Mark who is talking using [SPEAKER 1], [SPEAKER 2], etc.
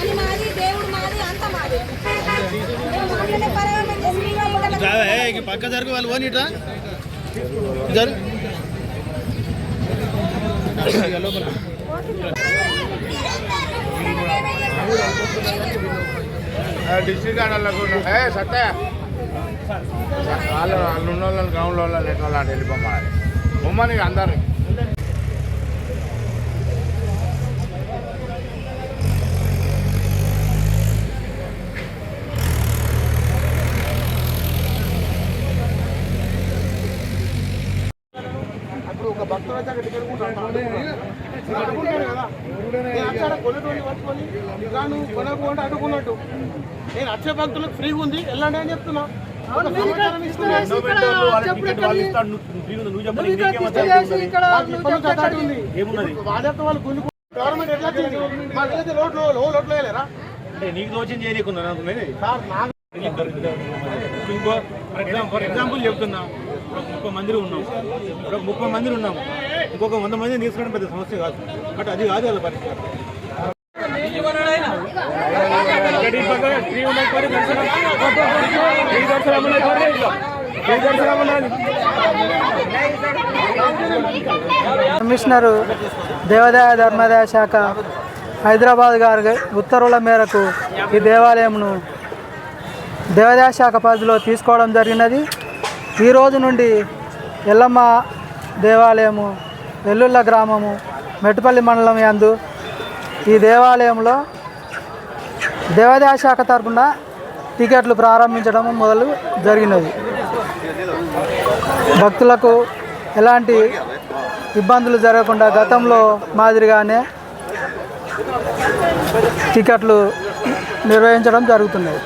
[SPEAKER 1] అని మాది దేవుడు మాది అంత మాది. వాళ్ళ
[SPEAKER 2] పక్క జరుగు వాళ్ళు పోనీట్రా జరు.
[SPEAKER 3] డిస్ట్రిక్ట్ వాళ్ళకు ఏ సత్య. వాళ్ళు వాళ్ళు ఉన్న వాళ్ళని గ్రౌండ్ వాళ్ళని ఎట్లా వాళ్ళు వెళ్ళిపోమాలి. బొమ్మని అందరు
[SPEAKER 4] అప్పుడు ఒక భక్తుడు వచ్చి టికెట్ కదా నేను అక్కడ కొనేటోని పట్టుకొని ఇంకా నువ్వు కొనకుండా అడుగున్నట్టు. నేను వచ్చే భక్తులకు ఫ్రీగా ఉంది. వెళ్ళండి అని చెప్తున్నా. గవర్నమెంట్ ఎట్లా రోడ్లు
[SPEAKER 5] నీకు దోచం చేయకుండా
[SPEAKER 4] నాకు
[SPEAKER 5] ఇంకో ఫర్ ఎగ్జాంపుల్ చెప్తున్నా ఒక ముప్పై మంది ఉన్నాం ఇప్పుడు ఒక ముప్పై మంది ఉన్నాము ఇంకొక వంద మంది తీసుకోవడం పెద్ద సమస్య కాదు బట్ అది కాదు వాళ్ళ పరిస్థితి
[SPEAKER 6] కమిషనరు దేవాదాయ ధర్మాదాయ శాఖ హైదరాబాద్ గారి ఉత్తర్వుల మేరకు ఈ దేవాలయంను దేవాదాయ శాఖ పరిధిలో తీసుకోవడం జరిగినది. ఈ రోజు నుండి ఎల్లమ్మ దేవాలయము ఎల్లుళ్ళ గ్రామము మెట్టుపల్లి మండలం యందు ఈ దేవాలయంలో దేవాదాయ శాఖ తరఫున టికెట్లు ప్రారంభించడం మొదలు జరిగినది. భక్తులకు ఎలాంటి ఇబ్బందులు జరగకుండా గతంలో మాదిరిగానే టికెట్లు నిర్వహించడం జరుగుతున్నది.